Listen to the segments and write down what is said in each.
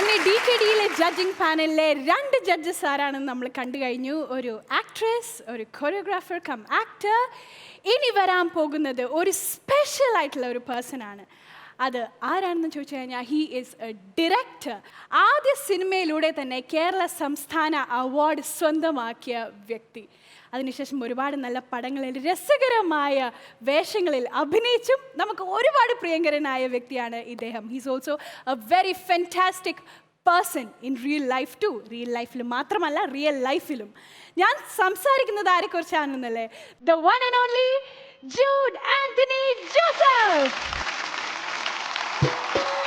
അങ്ങനെ D K ഡിയിലെ judging പാനലിലെ രണ്ട് ജഡ്ജസ് ആരാണെന്ന് നമ്മൾ കണ്ടു കഴിഞ്ഞു. ഒരു ആക്ട്രസ് ഒരു കൊറിയോഗ്രാഫർ കം ആക്ടർ ഇനി വരാൻ പോകുന്നത് ഒരു സ്പെഷ്യൽ ആയിട്ടുള്ള ഒരു പേഴ്സൺ ആണ്. അത് ആരാണെന്ന് ചോദിച്ചു കഴിഞ്ഞാൽ ഹീ ഈസ് എ ഡിറക്ടർ ആദ്യ സിനിമയിലൂടെ തന്നെ കേരള സംസ്ഥാന അവാർഡ് സ്വന്തമാക്കിയ വ്യക്തി. അതിനുശേഷം ഒരുപാട് നല്ല പടങ്ങളിൽ രസകരമായ വേഷങ്ങളിൽ അഭിനയിച്ചും നമുക്ക് ഒരുപാട് പ്രിയങ്കരനായ വ്യക്തിയാണ് ഇദ്ദേഹം. He's also a very fantastic person in real life to real ലൈഫിൽ മാത്രമല്ല റിയൽ ലൈഫിലും ഞാൻ സംസാരിക്കുന്നത് ആരെക്കുറിച്ചാണെന്നല്ലേ? The one and only Jude Antony Joseph you.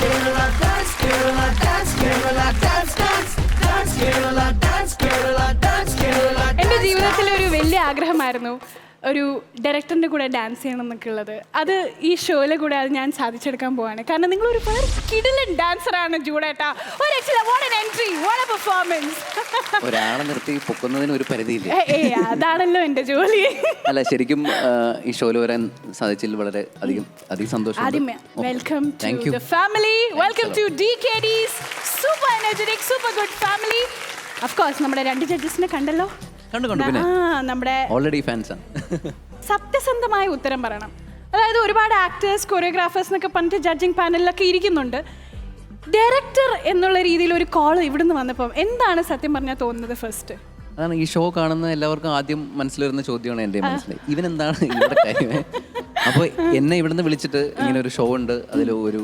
Kerala, dance Kerala, dance Kerala, dance, dance, dance Kerala, dance Kerala, dance Kerala. എന്റെ ജീവിതത്തിലെ ഒരു വലിയ ആഗ്രഹമായിരുന്നു ഒരു ഡയറക്ടറിന്റെ കൂടെ ഡാൻസ് ചെയ്യണം എന്നൊക്കെ ഉള്ളത്. അത് ഈ ഷോയിലെ കൂടെ അത് ഞാൻ സാധിച്ചെടുക്കാൻ പോവാണ്. കാരണം നിങ്ങൾ ഒരു വളരെ കിടിലൻ ഡാൻസറാണ് ജൂഡേട്ടാ. ഒരു എൻട്രി പെർഫോമൻസ് ഒരാളെ നിർത്തി പൊക്കുന്നതിന് ഒരു പരിധിയില്ല? അതാണല്ലോ എന്റെ ജോലി. അല്ല ശരിക്കും ഈ ഷോയിൽ വരാൻ സാധിച്ചതിൽ വളരെ അധികം അധികം സന്തോഷം ആദ്യമേ welcome to the family welcome to D K D's super energetic super good family of course നമ്മുടെ രണ്ട് ജഡ്ജസിനെ കണ്ടല്ലോ. കണ്ടു കണ്ടു. പിന്നെ? ആ നമ്മുടെ ഓൾറെഡി ഫാൻസാണ് സത്യസന്ധമായ ഉത്തരം പറയണം. അതായത് ഒരുപാട് ആക്ടേഴ്സ് കൊറിയോഗ്രാഫേഴ്സ് എന്നൊക്കെ പറഞ്ഞിട്ട് ജഡ്ജിങ് പാനലിലൊക്കെ ഇരിക്കുന്നുണ്ട്. ഡയറക്ടർ എന്നുള്ള രീതിയിൽ ഒരു കോൾ ഇവിടുന്ന് വന്നപ്പോൾ എന്താണ് സത്യം പറഞ്ഞാൽ തോന്നുന്നത് ഫസ്റ്റ് അതാണ് ഈ ഷോ കാണുന്ന എല്ലാവർക്കും ആദ്യം മനസ്സിൽ വരുന്ന ചോദ്യമാണ് എന്റെ മനസ്സിൽ ഇവൻ എന്താണ് ഇവിടെ കാര്യമേ അപ്പോൾ എന്നെ ഇവിടുന്ന് വിളിച്ചിട്ട് ഇങ്ങനെ ഒരു ഷോ ഉണ്ട്. അതിൽ ഒരു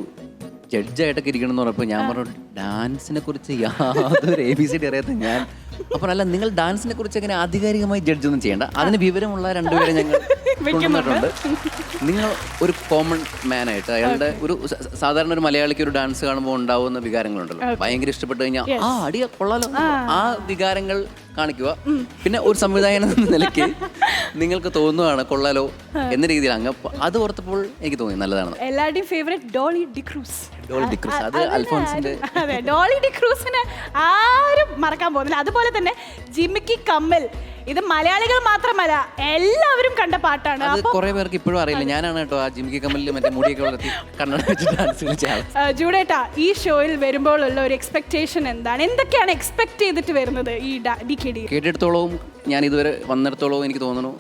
ജഡ്ജായിട്ടൊക്കെ ഇരിക്കണം എന്ന് പറഞ്ഞപ്പോൾ ഞാൻ പറഞ്ഞു ഡാൻസിനെ കുറിച്ച് യാതൊരു എ ബി സി ഡി അറിയാത്ത ഞാൻ അപ്പോൾ അല്ല നിങ്ങൾ ഡാൻസിനെ കുറിച്ച് അങ്ങനെ ആധികാരികമായി ജഡ്ജ് ഒന്നും ചെയ്യേണ്ട. അതിന് വിവരമുള്ള രണ്ടുപേരെ ഞങ്ങൾ കൊണ്ടുവന്നിട്ടുണ്ട്. നിങ്ങൾ ഒരു കോമൺ മാൻ ആയിട്ട് അയാളുടെ ഒരു സാധാരണ ഒരു മലയാളിക്ക് ഒരു ഡാൻസ് കാണുമ്പോൾ ഉണ്ടാവുന്ന വികാരങ്ങളുണ്ടല്ലോ. ഭയങ്കര ഇഷ്ടപ്പെട്ടു കഴിഞ്ഞാൽ ആ അടിയ കൊള്ളാലോ. ആ. വികാരങ്ങൾ കാണിക്കുക. പിന്നെ ഒരു സംവിധായകൻ എന്ന നിലയ്ക്ക് നിങ്ങൾക്ക് തോന്നുവാണ് കൊള്ളാലോ എന്ന രീതിയിൽ അങ്ങ് അത് ഓർത്തപ്പോൾ എനിക്ക് തോന്നി നല്ലതാണ് എല്ലാവരുടെയും ഫേവറേറ്റ് ഡോളി ഡിക്രൂസ് ഡോളി ഡിക്രൂസ് അത് അൽഫോൺസിന്റെ അതെ. ഡോളി ഡിക്രൂസിനെ ആരും മറക്കാൻ പോകുന്നില്ല. അതുപോലെ തന്നെ ജിമിക്കി കമ്മൽ. ഇത് മലയാളികൾ മാത്രമല്ല എല്ലാവരും കണ്ട പാട്ടാണ്. അത് കുറെ പേർക്ക് ഇപ്പോഴും അറിയില്ല. ഞാനാണ് കേട്ടോ ആ ജിമിക്കി കമ്മലിൽ മറ്റേ മുടിയൊക്കെ വളർത്തി കണ്ണട വെച്ച് ഡാൻസ് കളിച്ച ആൾ ജൂഡേട്ടാ ഈ ഷോയിൽ വരുമ്പോഴുള്ള ഒരു എക്സ്പെക്ടേഷൻ എന്താണ്? എന്തൊക്കെയാണ് എക്സ്പെക്ട് ചെയ്തിട്ട് വരുന്നത് ഈ ഡി കെ ഡി കേട്ടിടത്തോളവും ഞാൻ ഇതുവരെ വന്നിടത്തോളവും എനിക്ക് തോന്നുന്നു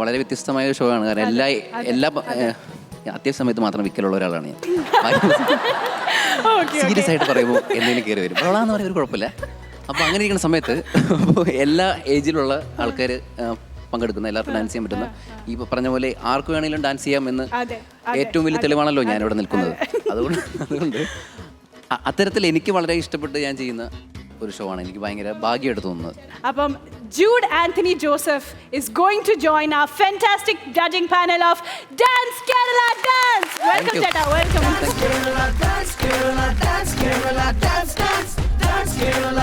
വളരെ വ്യത്യസ്തമായ ഒരു ഷോ ആണ്. കാരണം എല്ലാ എല്ലാ അത്യാവശ്യ സമയത്ത് മാത്രം വിക്കലുള്ള ഒരാളാണ് ഞാൻ. സീരിയസ് ആയിട്ട് പറയുമ്പോൾ എന്തെങ്കിലും കയറി വരും. അവളാന്ന് പറയുന്ന ഒരു കുഴപ്പമില്ല. അപ്പോൾ അങ്ങനെ ഇരിക്കുന്ന സമയത്ത് എല്ലാ ഏജിലുള്ള ആൾക്കാർ പങ്കെടുക്കുന്ന എല്ലാവർക്കും ഡാൻസ് ചെയ്യാൻ പറ്റുന്ന ഈ പറഞ്ഞ പോലെ ആർക്ക് വേണമെങ്കിലും ഡാൻസ് ചെയ്യാം എന്ന് ഏറ്റവും വലിയ തെളിവാണല്ലോ ഞാൻ ഇവിടെ നിൽക്കുന്നത്. അതുകൊണ്ട് അതുകൊണ്ട് അത്തരത്തിൽ എനിക്ക് വളരെ ഇഷ്ടപ്പെട്ട് ഞാൻ ചെയ്യുന്ന ഒരു ഷോ ആണ്. എനിക്ക് ഭയങ്കര ഭാഗ്യമായിട്ട് തോന്നുന്നത്. അപ്പം Jude Antony Joseph is going to join a fantastic judging panel of dance Kerala dance welcome ചേട്ടാ. Welcome dance Kerala, dance Kerala, dance Kerala, dance.